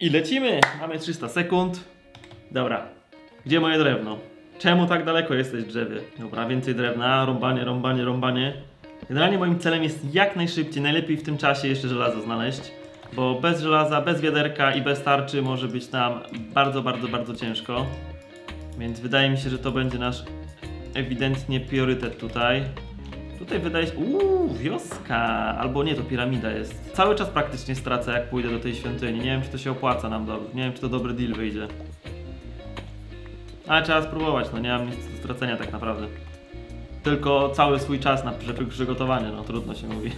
I lecimy! Mamy 300 sekund. Dobra. Gdzie moje drewno? Czemu tak daleko jesteś drzewie? Dobra, więcej drewna, rąbanie, rąbanie, rąbanie. Generalnie moim celem jest jak najszybciej, najlepiej w tym czasie jeszcze żelazo znaleźć. Bo bez żelaza, bez wiaderka i bez tarczy może być nam bardzo, bardzo, bardzo ciężko. Więc wydaje mi się, że to będzie nasz ewidentnie priorytet tutaj. Tutaj wydaje się. Uuu, wioska! Albo nie, to piramida jest. Cały czas praktycznie stracę, jak pójdę do tej świątyni. Nie wiem, czy to się opłaca nam dobrze. Nie wiem, czy to dobry deal wyjdzie. Ale trzeba spróbować, no nie mam nic do stracenia tak naprawdę. Tylko cały swój czas na przy- przygotowanie, no trudno się mówi.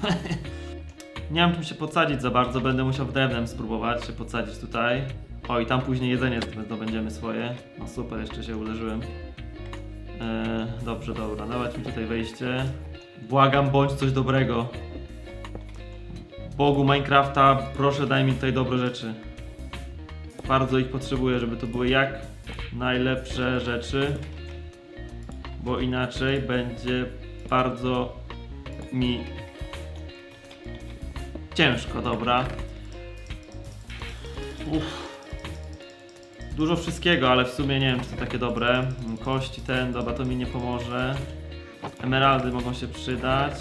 nie mam czym się podsadzić za bardzo, będę musiał drewnem spróbować się podsadzić tutaj. O i tam później jedzenie zdobędziemy swoje. No super, jeszcze się uderzyłem. Eee, dobrze, dobra, dawać mi tutaj wejście. Błagam, bądź coś dobrego. Bogu Minecrafta, proszę daj mi tutaj dobre rzeczy. Bardzo ich potrzebuję, żeby to były jak najlepsze rzeczy. Bo inaczej będzie bardzo mi ciężko, dobra. Uff. Dużo wszystkiego, ale w sumie nie wiem, czy to takie dobre. Kości ten, dobra, to mi nie pomoże. Emeraldy mogą się przydać.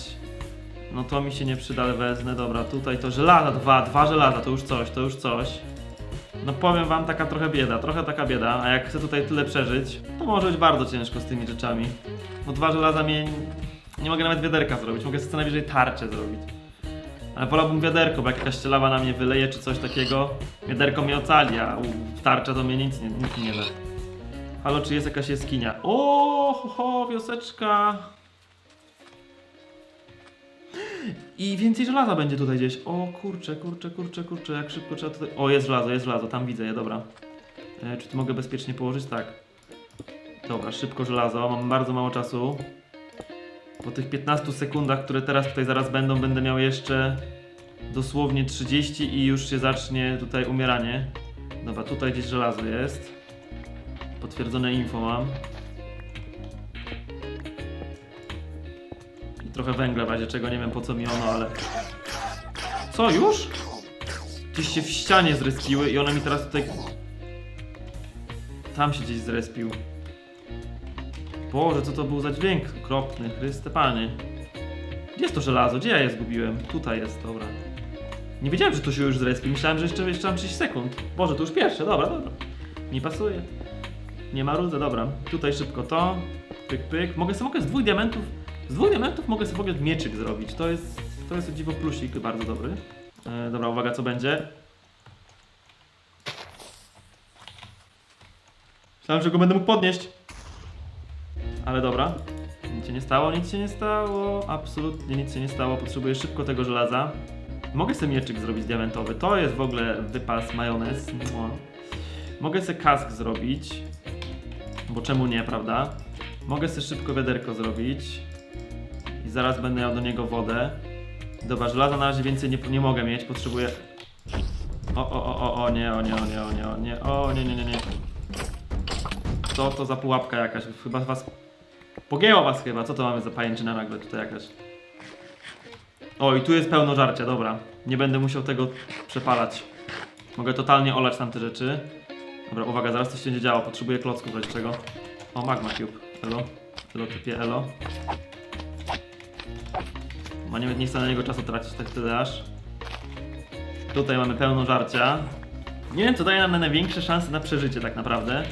No to mi się nie przyda, ale wezmę. Dobra, tutaj to żelaza, dwa, dwa żelaza, to już coś, to już coś. No powiem wam, taka trochę bieda, trochę taka bieda, a jak chcę tutaj tyle przeżyć, to może być bardzo ciężko z tymi rzeczami. Bo dwa żelaza mnie... Nie mogę nawet wiaderka zrobić, mogę sobie co najwyżej tarczę zrobić. Ale wolałbym wiaderko, bo jak jakaś lawa na mnie wyleje czy coś takiego, wiaderko mnie ocali, a tarcza to mnie nic nie, nic nie da. Halo, czy jest jakaś jaskinia? O, ho, ho, wioseczka. I więcej żelaza będzie tutaj gdzieś. O kurczę, kurczę, kurczę, kurczę, jak szybko trzeba tutaj... O, jest żelazo, jest żelazo, tam widzę je, dobra. E, czy tu mogę bezpiecznie położyć? Tak. Dobra, szybko żelazo, mam bardzo mało czasu. Po tych 15 sekundach, które teraz tutaj zaraz będą, będę miał jeszcze dosłownie 30 i już się zacznie tutaj umieranie. Dobra, tutaj gdzieś żelazo jest. Potwierdzone info mam. I trochę węgla w razie czego, nie wiem po co mi ono, ale... Co, już? Gdzieś się w ścianie zrespiły i one mi teraz tutaj... Tam się gdzieś zrespił. Boże, co to był za dźwięk okropny, Chryste Panie. Gdzie jest to żelazo? Gdzie ja je zgubiłem? Tutaj jest, dobra. Nie wiedziałem, że to się już zrespi. Myślałem, że jeszcze, jeszcze mam 6 sekund. Boże, to już pierwsze, dobra, dobra. Mi pasuje. Nie ma rudze, dobra. Tutaj szybko to. Pyk, pyk. Mogę sobie mogę z dwóch diamentów. Z dwóch diamentów mogę sobie w ogóle mieczyk zrobić. To jest. To jest dziwo plusik, bardzo dobry. E, dobra, uwaga, co będzie. Myślałem, że go będę mógł podnieść. Ale dobra. Nic się nie stało, nic się nie stało. Absolutnie nic się nie stało. Potrzebuję szybko tego żelaza. Mogę sobie mieczyk zrobić diamentowy. To jest w ogóle wypas, majonez. Mogę sobie kask zrobić. Bo czemu nie, prawda? Mogę sobie szybko wiaderko zrobić. I zaraz będę miał do niego wodę. Dobra, żelaza na razie więcej nie, nie mogę mieć. Potrzebuję... O, o, o, o, o, nie, o nie, o nie, o nie, o nie, o nie, nie, nie, nie. Co to za pułapka jakaś? Chyba was... Pogięło was chyba, co to mamy za pajęczyna nagle tutaj jakaś? O, i tu jest pełno żarcia, dobra. Nie będę musiał tego przepalać. Mogę totalnie olać tamte rzeczy. Dobra, uwaga, zaraz coś się będzie działo. Potrzebuję klocków w czego. O, Magma Cube. Elo. Elo typie, elo. Ma nie, nie chcę na niego czasu tracić tak wtedy aż. Tutaj mamy pełno żarcia. Nie wiem, co daje nam największe szanse na przeżycie tak naprawdę.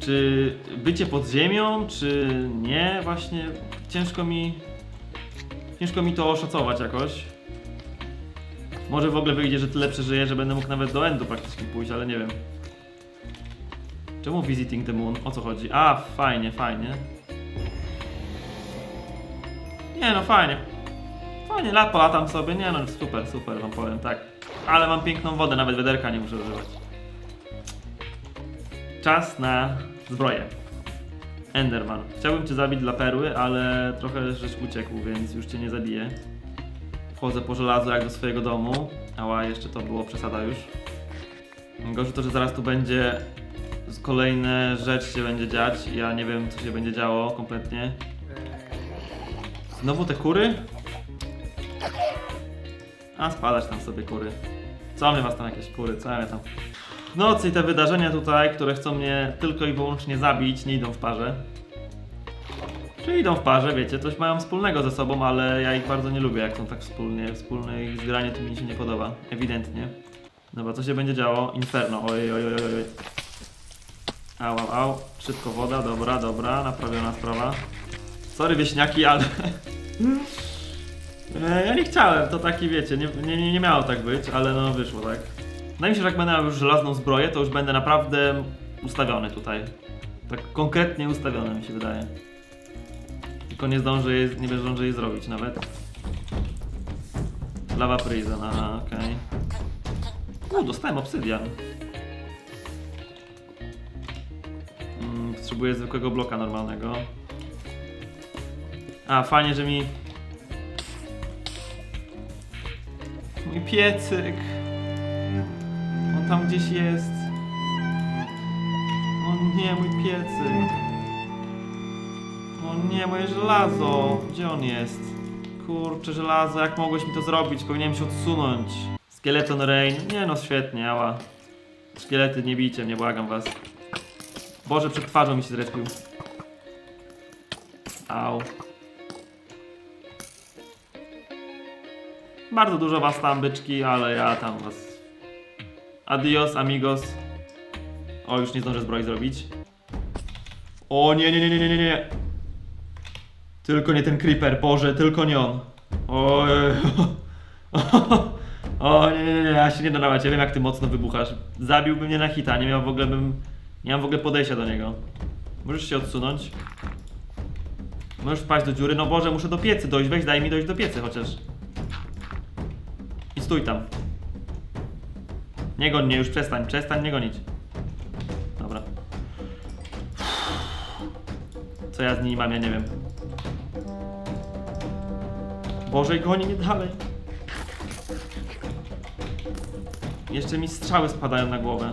Czy bycie pod ziemią, czy nie? Właśnie ciężko mi... Ciężko mi to oszacować jakoś. Może w ogóle wyjdzie, że tyle przeżyję, że będę mógł nawet do endu praktycznie pójść, ale nie wiem. Czemu Visiting the Moon? O co chodzi? A, fajnie, fajnie. Nie no, fajnie. Fajnie, lat polatam sobie, nie no, super, super wam powiem, tak. Ale mam piękną wodę, nawet wiaderka nie muszę używać. Czas na zbroję. Enderman. Chciałbym cię zabić dla perły, ale trochę żeś uciekł, więc już cię nie zabiję. Wchodzę po żelazo jak do swojego domu. Ała, jeszcze to było przesada już. Gorzej to, że zaraz tu będzie kolejne rzecz się będzie dziać. Ja nie wiem, co się będzie działo kompletnie. Znowu te kury? A spadać tam sobie kury. Co mnie was tam jakieś kury, co ja tam? W nocy i te wydarzenia tutaj, które chcą mnie tylko i wyłącznie zabić, nie idą w parze. Czy idą w parze, wiecie, coś mają wspólnego ze sobą, ale ja ich bardzo nie lubię, jak są tak wspólnie. Wspólne ich zgranie to mi się nie podoba, ewidentnie. Dobra, co się będzie działo? Inferno, oj, oj, oj, oj. Au, au, au. Szybko woda, dobra, dobra, naprawiona sprawa. Sorry wieśniaki, ale... E, Ja nie chciałem, to taki wiecie, nie, nie, nie, miało tak być, ale no wyszło tak. Wydaje mi się, że jak będę miał już żelazną zbroję, to już będę naprawdę ustawiony tutaj. Tak konkretnie ustawiony mi się wydaje. Tylko nie zdążę jej, nie zdążę jej zrobić nawet. Lava prison, aha, okej. Okay. dostałem obsydian. Potrzebuję zwykłego bloka normalnego. A, fajnie, że mi... Mój piecyk. On tam gdzieś jest. O nie, mój piecyk. O nie, moje żelazo. Gdzie on jest? Kurczę, żelazo, jak mogłeś mi to zrobić? Powinienem się odsunąć. Skeleton Rain. Nie no, świetnie, ała. Szkielety, nie bijcie mnie, błagam was. Boże, przed twarzą mi się zrespił. Au. Bardzo dużo was tam, byczki, ale ja tam was... Adios, amigos. O, już nie zdążę zbroi zrobić. O, nie, nie, nie, nie, nie, nie. Tylko nie ten creeper, Boże, tylko nie on. O, o nie, nie, nie, nie, ja się nie nadawać, ja wiem jak ty mocno wybuchasz. Zabiłby mnie na hita, nie miał w ogóle bym... Nie mam w ogóle podejścia do niego. Możesz się odsunąć. Możesz wpaść do dziury, no Boże, muszę do piecy dojść, weź daj mi dojść do piecy chociaż. I stój tam. Nie goń mnie już, przestań, przestań nie gonić. Dobra. Co ja z nimi mam, ja nie wiem. Boże, goni mnie dalej. Jeszcze mi strzały spadają na głowę.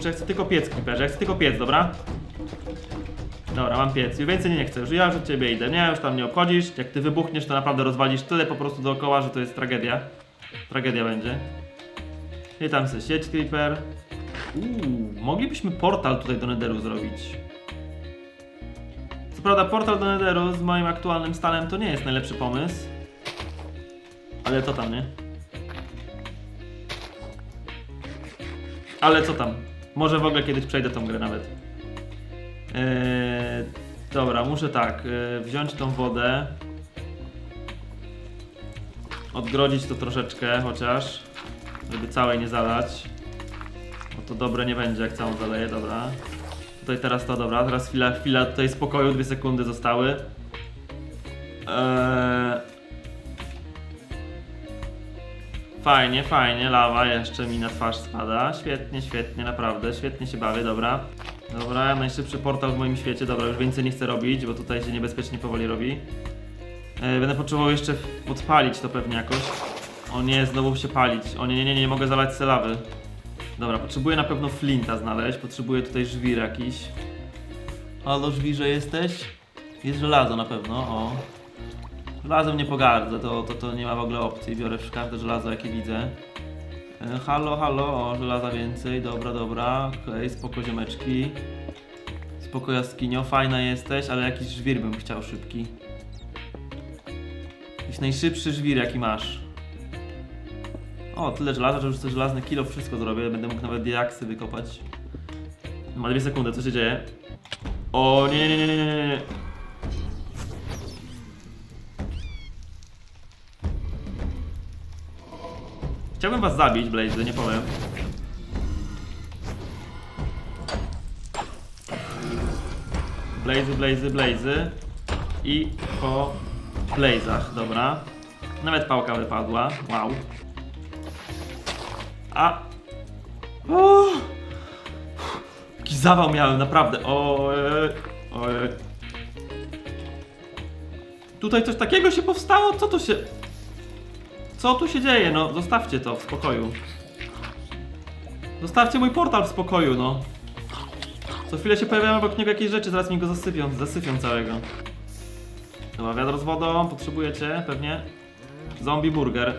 Kurczę, chcę tylko piec, Creeperze, chcę tylko piec, dobra? Dobra, mam piec. Już więcej nie chcę. Już ja już od ciebie idę. Nie, już tam nie obchodzisz. Jak ty wybuchniesz, to naprawdę rozwalisz tyle po prostu dookoła, że to jest tragedia. Tragedia będzie. I tam se sieć creeper. Uuu, moglibyśmy portal tutaj do Netheru zrobić. Co prawda portal do Netheru z moim aktualnym stanem to nie jest najlepszy pomysł. Ale co tam, nie? Ale co tam? Może w ogóle kiedyś przejdę tą grę nawet. Eee, dobra, muszę tak, e, wziąć tą wodę. Odgrodzić to troszeczkę chociaż, żeby całej nie zalać. Bo to dobre nie będzie jak całą zaleję, dobra. Tutaj teraz to, dobra, teraz chwila, chwila tutaj spokoju, dwie sekundy zostały. Eee... Fajnie, fajnie, lawa jeszcze mi na twarz spada. Świetnie, świetnie, naprawdę, świetnie się bawię, dobra. Dobra, najszybszy portal w moim świecie, dobra, już więcej nie chcę robić, bo tutaj się niebezpiecznie powoli robi. E, będę potrzebował jeszcze podpalić to pewnie jakoś. O nie, znowu się palić. O nie, nie, nie, nie mogę zalać selawy. Dobra, potrzebuję na pewno flinta znaleźć, potrzebuję tutaj żwir jakiś. Halo, żwirze jesteś? Jest żelazo na pewno, o. Żelazem nie pogardzę, to, to, to nie ma w ogóle opcji, biorę każde żelazo jakie widzę. E, Halo, halo, o, żelaza więcej, dobra, dobra, okej, spoko ziomeczki. Spoko jaskinio, fajna jesteś, ale jakiś żwir bym chciał szybki. Jakiś najszybszy żwir jaki masz. O, tyle żelaza, że już te żelazne kilo wszystko zrobię, będę mógł nawet diaksy wykopać. Ma dwie sekundy, co się dzieje? O, nie, nie, nie, nie, nie, nie, Chciałbym was zabić, Blaze, nie powiem. Blazy, blazy, blazy. I po blazach, dobra. Nawet pałka wypadła, wow. A! O! Jaki zawał miałem, naprawdę. Ojej. Tutaj coś takiego się powstało? Co to się... Co tu się dzieje? No, zostawcie to w spokoju. Zostawcie mój portal w spokoju, no. Co chwilę się pojawiają obok niego jakieś rzeczy, zaraz mi go zasypią, zasypią całego. Dobra, wiadro z wodą, potrzebujecie pewnie. Zombie burger.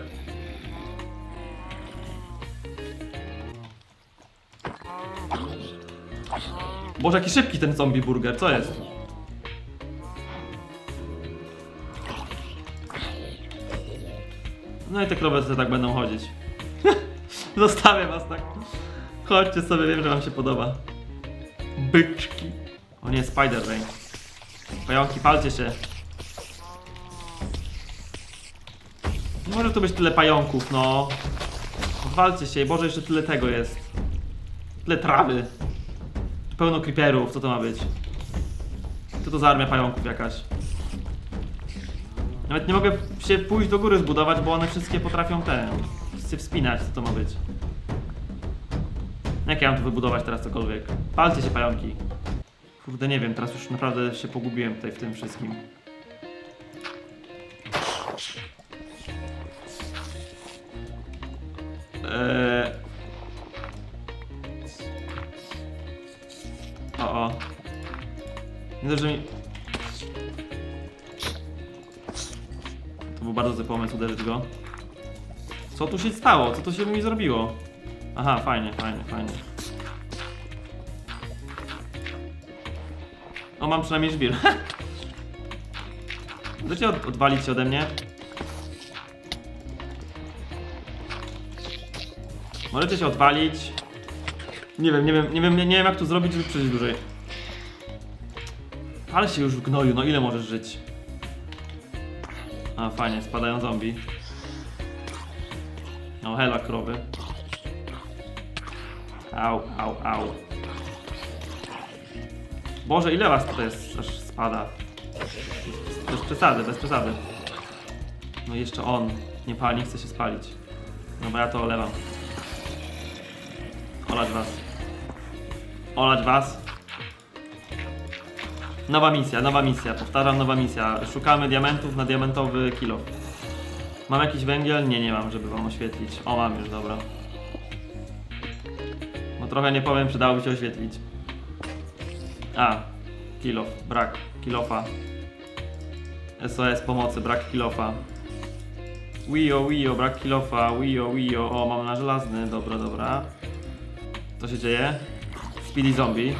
Boże, jaki szybki ten zombie burger, co jest? No i te krowy sobie tak będą chodzić. Zostawię was tak. Chodźcie sobie, wiem, że wam się podoba. Byczki. O nie, Spider Rain. Pająki, palcie się. Nie może tu być tyle pająków, no. Walcie się, Boże, jeszcze tyle tego jest. Tyle trawy. Pełno creeperów, co to ma być? Co to za armia pająków jakaś? Nawet nie mogę się pójść do góry zbudować, bo one wszystkie potrafią te... się wspinać, co to ma być? Jak ja mam tu wybudować teraz cokolwiek? Palcie się pająki. Kurde, nie wiem, teraz już naprawdę się pogubiłem tutaj w tym wszystkim. Eee... O, o. Nie dość, że mi... bardzo zły pomysł uderzyć go. Co tu się stało? Co tu się mi zrobiło? Aha, fajnie, fajnie, fajnie. O, mam przynajmniej żwir. Chcecie od, odwalić się ode mnie? Możecie się odwalić. Nie wiem, nie wiem, nie wiem, nie wiem jak to zrobić, żeby przejść dłużej. Ale się już w gnoju, no ile możesz żyć? A, fajnie, spadają zombie. No, hela krowy. Au, au, au. Boże, ile was tutaj jest, aż spada? Bez przesady, bez przesady. No jeszcze on. Nie pali, chce się spalić. No bo ja to olewam. Olać was. Olać was. Nowa misja, nowa misja. Powtarzam, nowa misja. Szukamy diamentów na diamentowy kilo. Mam jakiś węgiel? Nie, nie mam, żeby wam oświetlić. O, mam już, dobra. No trochę nie powiem, przydałoby się oświetlić. A, kilof, brak kilofa. SOS pomocy, brak kilofa. Wio, Wio, brak kilofa, Wio, Wio. O, mam na żelazny, dobra, dobra. Co się dzieje? Speedy zombie.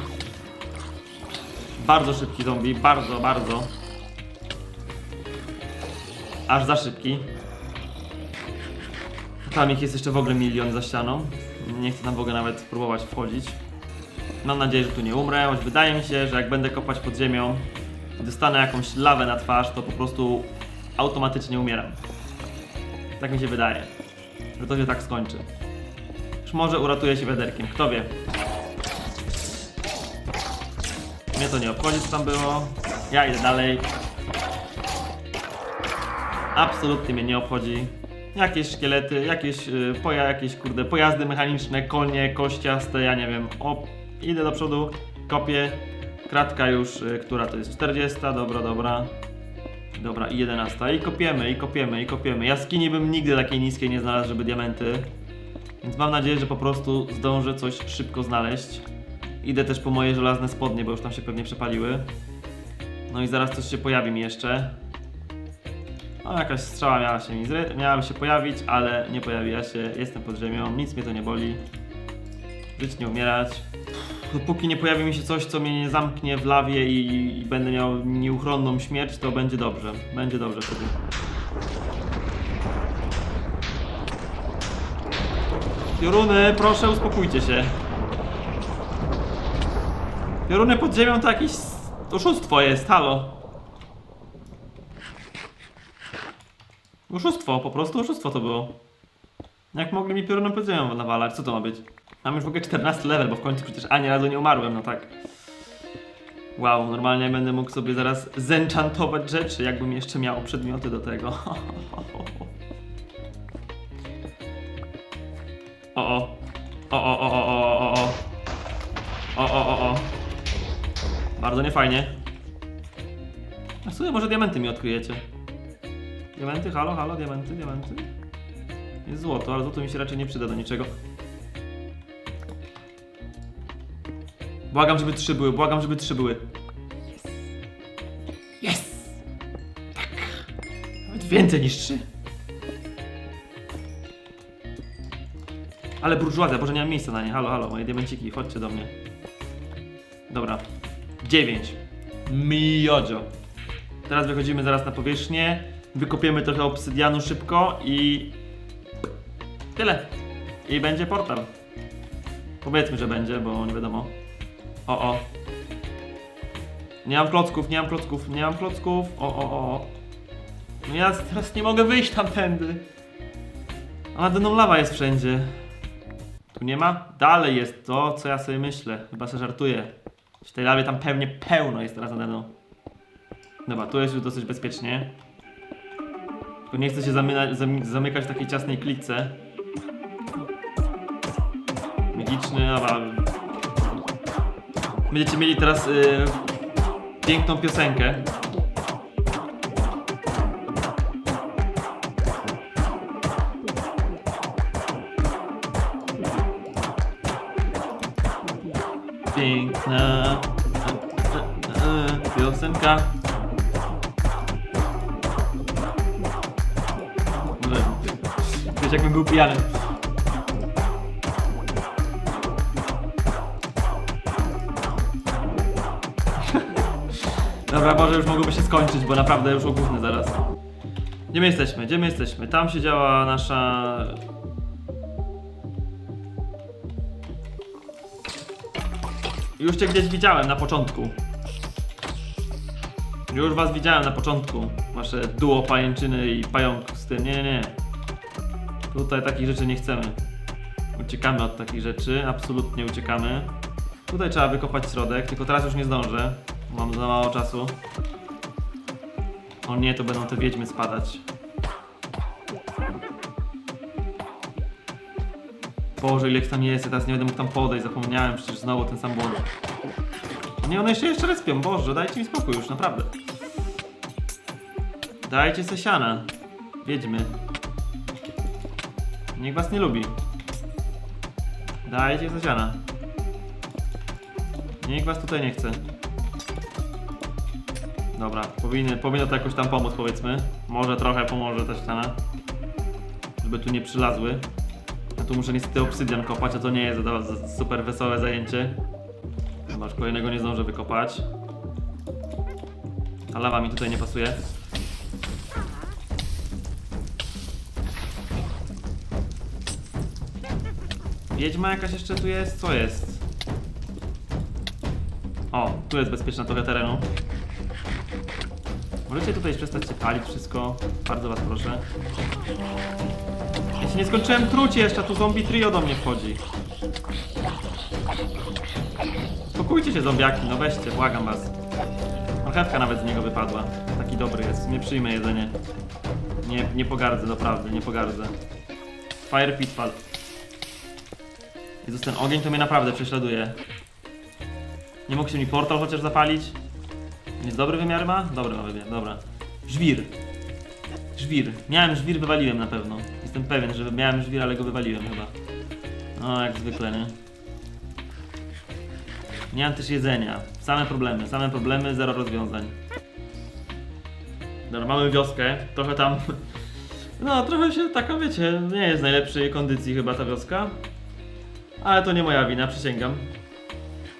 Bardzo szybki zombie, bardzo, bardzo. Aż za szybki. Tam ich jest jeszcze w ogóle milion za ścianą. Nie chcę tam w ogóle nawet próbować wchodzić. Mam nadzieję, że tu nie umrę, choć wydaje mi się, że jak będę kopać pod ziemią i dostanę jakąś lawę na twarz, to po prostu automatycznie umieram. Tak mi się wydaje, że to się tak skończy. Już może uratuję się wiaderkiem, kto wie. Mnie to nie obchodzi, co tam było. Ja idę dalej. Absolutnie mnie nie obchodzi. Jakieś szkielety, jakieś, y, poja, jakieś kurde, pojazdy mechaniczne, konie, kościaste, ja nie wiem. O, idę do przodu, kopię. Kratka już, y, która to jest? 40, dobra, dobra. Dobra, i 11. I kopiemy, i kopiemy, i kopiemy. Jaskini bym nigdy takiej niskiej nie znalazł, żeby diamenty. Więc mam nadzieję, że po prostu zdążę coś szybko znaleźć. Idę też po moje żelazne spodnie, bo już tam się pewnie przepaliły. No i zaraz coś się pojawi mi jeszcze. No jakaś strzała miała się mi zry- miała się pojawić, ale nie pojawiła się. Jestem pod ziemią, nic mnie to nie boli. Żyć nie umierać. Dopóki nie pojawi mi się coś, co mnie nie zamknie w lawie i, i będę miał nieuchronną śmierć, to będzie dobrze. Będzie dobrze wtedy. Pioruny, proszę uspokójcie się. Pioruny pod ziemią to jakieś oszustwo jest, halo. Oszustwo, po prostu oszustwo to było. Jak mogli mi piorunem pod ziemią nawalać? Co to ma być? Mam już w ogóle 14 level, bo w końcu przecież ani razu nie umarłem, no tak. Wow, normalnie będę mógł sobie zaraz zenchantować rzeczy, jakbym jeszcze miał przedmioty do tego. O o. O o o o o o o. O. Bardzo niefajnie. A w sumie może diamenty mi odkryjecie. Diamenty, halo, halo, diamenty, diamenty. Jest złoto, ale złoto mi się raczej nie przyda do niczego. Błagam, żeby trzy były, błagam, żeby trzy były. Yes! Tak. Nawet więcej niż trzy. Ale burżuazja, boże nie mam miejsca na nie. Halo, halo, moje diamenciki, chodźcie do mnie. Dobra. 9. Miodzio. Teraz wychodzimy zaraz na powierzchnię. Wykopiemy trochę obsydianu szybko i. Tyle. I będzie portal. Powiedzmy, że będzie, bo nie wiadomo. O, o. Nie mam klocków, nie mam klocków, nie mam klocków. O, o, o. No ja teraz nie mogę wyjść tamtędy. A nade lawa jest wszędzie. Tu nie ma? Dalej jest to, co ja sobie myślę. Chyba sobie żartuję. W tej lawie tam pewnie pełno jest teraz nade mną. Dobra, tu jest już dosyć bezpiecznie. Tylko nie chcę się zamykać w takiej ciasnej klitce. Magiczny, dobra. Będziecie mieli teraz y, piękną piosenkę. Piosenka. Wiesz, jakbym był pijany. Dobra, może już mogłoby się skończyć, bo naprawdę już ogólny zaraz. Gdzie my jesteśmy? Gdzie my jesteśmy? Tam się działa nasza... Już cię gdzieś widziałem na początku. Już was widziałem na początku. Wasze duo pajęczyny i pająków z tym. Nie, nie, nie. Tutaj takich rzeczy nie chcemy. Uciekamy od takich rzeczy, absolutnie uciekamy. Tutaj trzeba wykopać środek, tylko teraz już nie zdążę. Mam za mało czasu. O nie, to będą te wiedźmy spadać. Boże, ile ich tam jest, ja teraz nie będę mógł tam podejść, zapomniałem, przecież znowu ten sam błąd. Nie, one jeszcze jeszcze respią, Boże, dajcie mi spokój już, naprawdę. Dajcie se siana. Wiedźmy. Nikt was nie lubi. Dajcie se siana. Nikt was tutaj nie chce. Dobra, powinny, powinno to jakoś tam pomóc powiedzmy. Może trochę pomoże ta ściana. Żeby tu nie przylazły. Ja tu muszę niestety obsydian kopać, a to nie jest super wesołe zajęcie. Chyba już kolejnego nie zdążę wykopać. Ta lawa mi tutaj nie pasuje. Wiedźma jakaś jeszcze tu jest? Co jest? O, tu jest bezpieczna trochę terenu. Możecie tutaj przestać się palić wszystko? Bardzo was proszę. Ja się nie skończyłem truć jeszcze, tu zombie trio do mnie wchodzi. Spokójcie się zombiaki, no weźcie, błagam was. Marchewka nawet z niego wypadła. Taki dobry jest, nie przyjmę jedzenie. Nie, nie pogardzę, naprawdę, nie pogardzę. Fire Pitfall. Jezus, ten ogień to mnie naprawdę prześladuje. Nie mógł się mi portal chociaż zapalić? Jest dobry wymiar ma? Dobry ma wymiar, dobra. Żwir. Żwir. Miałem żwir, wywaliłem na pewno. Jestem pewien, że miałem żwir, ale go wywaliłem chyba. No, jak zwykle, nie? Nie mam też jedzenia. Same problemy, same problemy, zero rozwiązań. Dobra, mamy wioskę. Trochę tam... No, trochę się taka, wiecie, nie jest w najlepszej kondycji chyba ta wioska. Ale to nie moja wina, przysięgam.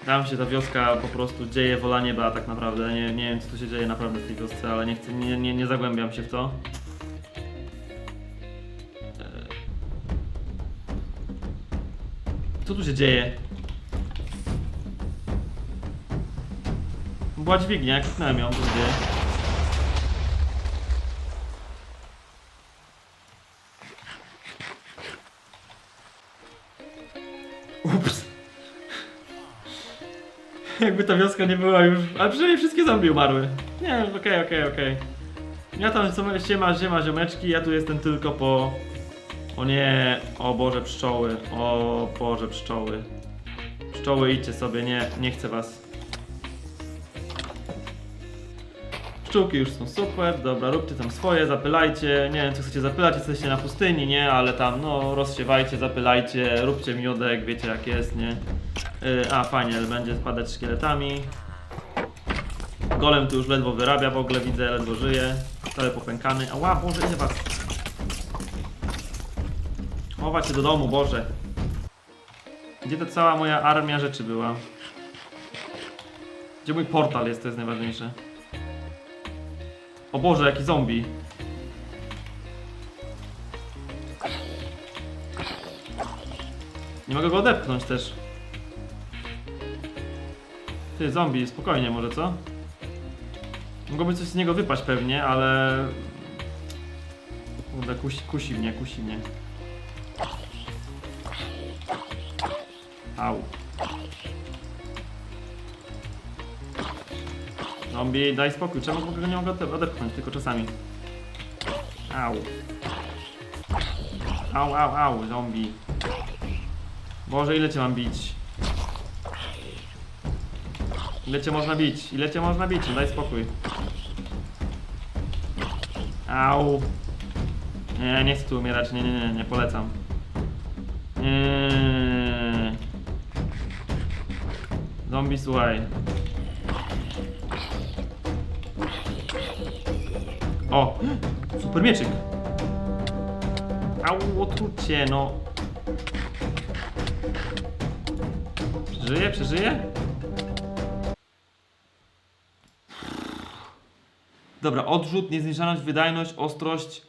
Tam się ta wioska po prostu dzieje wola nieba tak naprawdę. Nie, nie wiem co tu się dzieje naprawdę w tej wiosce, ale nie chcę, nie, nie, nie zagłębiam się w to. Eee. Co tu się dzieje? Była dźwignia, kliknąłem ją, się dzieje? Jakby ta wioska nie była już. Ale przynajmniej wszystkie zombie umarły. Nie, okej, okej, okej. Ja tam są- siema, siema, ziomeczki, ja tu jestem tylko po. O nie, o Boże pszczoły, o Boże pszczoły. Pszczoły idźcie sobie, nie, nie chcę was. Pszczółki już są super, dobra, róbcie tam swoje, zapylajcie. Nie wiem, co chcecie zapylać, jesteście na pustyni, nie? Ale tam, no, rozsiewajcie, zapylajcie, róbcie miodek, wiecie jak jest, nie? Yy, a, fajnie, będzie spadać szkieletami. Golem tu już ledwo wyrabia, w ogóle widzę, ledwo żyje. Cały popękany. Ała, Boże, ile was? Chować się do domu, Boże. Gdzie ta cała moja armia rzeczy była? Gdzie mój portal jest, to jest najważniejsze. O Boże, jaki zombie. Nie mogę go odepchnąć też. Ty, zombie, spokojnie może, co? Mogłoby coś z niego wypaść pewnie, ale... Kurde, kusi, kusi mnie, kusi mnie. Au. Zombie, daj spokój, czemu w ogóle nie mogę ode- odepchnąć, tylko czasami. Au. Au, au, au, zombie. Boże, ile cię mam bić? Ile cię można bić? Ile cię można bić? Daj spokój. Au. Nie, nie chcę tu umierać, nie, nie, nie, nie polecam. Nie. Zombie, słuchaj. O! Super mieczyk! Au, otrucie, no. Przeżyje, przeżyje? Dobra, odrzut, niezniszczalność, wydajność, ostrość.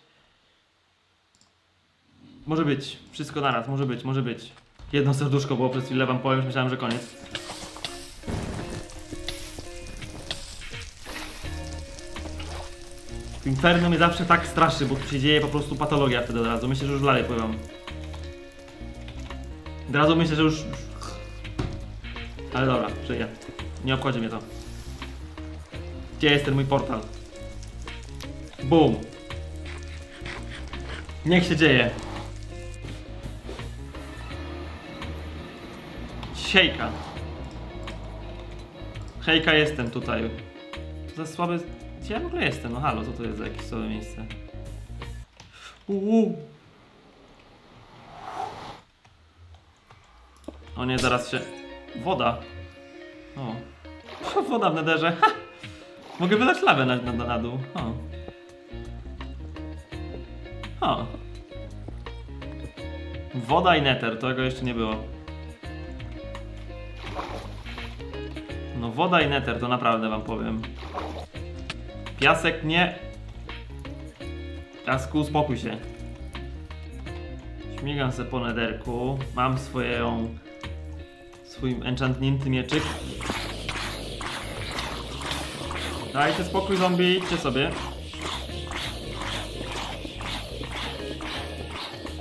Może być. Wszystko naraz, może być, może być. Jedno serduszko było przez chwilę wam powiem, że myślałem, że koniec. Inferno mnie zawsze tak straszy, bo tu się dzieje po prostu patologia wtedy od razu. Myślę, że już dalej pływam. Od razu myślę, że już... Ale dobra, żyję. Nie obchodzi mnie to. Gdzie jest ten mój portal? Boom. Niech się dzieje. Hejka. Hejka, jestem tutaj. Za słaby... Gdzie ja w ogóle jestem? No halo, co to jest za jakieś słabe miejsce? Uuu. O nie, zaraz się... Woda. O. Woda w nederze. Ha! Mogę wylać lawę na, na, na dół. O. O. Woda i neter, tego jeszcze nie było. No woda i neter, to naprawdę wam powiem. Piasek nie. Piasku, uspokój się. Śmigam se po nederku. Mam swoją... Swój enchantnięty mieczyk. Dajcie spokój zombie, idźcie sobie.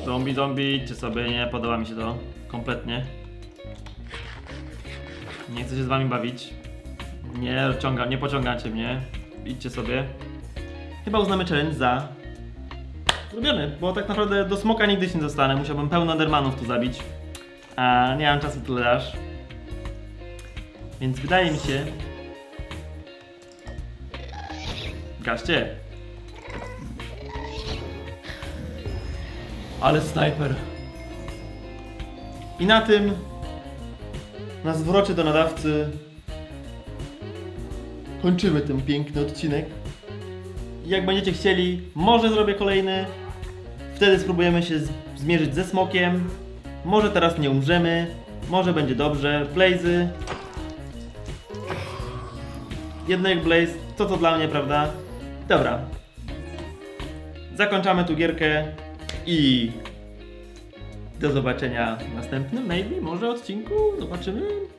Zombie, zombie, idźcie sobie, nie podoba mi się to. Kompletnie. Nie chcę się z wami bawić. Nie ciąga, nie pociągacie mnie. Idźcie sobie. Chyba uznamy challenge za zrobiony, bo tak naprawdę do smoka nigdy się nie dostanę. Musiałbym pełno Endermanów tu zabić. A nie mam czasu tyle aż. Więc wydaje mi się... Gaście. Ale snajper. I na tym, na zwrocie do nadawcy, kończymy ten piękny odcinek. Jak będziecie chcieli, może zrobię kolejny. Wtedy spróbujemy się zmierzyć ze smokiem. Może teraz nie umrzemy. Może będzie dobrze. Blazy. Jednak Blaze, to co dla mnie, prawda? Dobra. Zakończamy tu gierkę i do zobaczenia w następnym, maybe, może odcinku. Zobaczymy.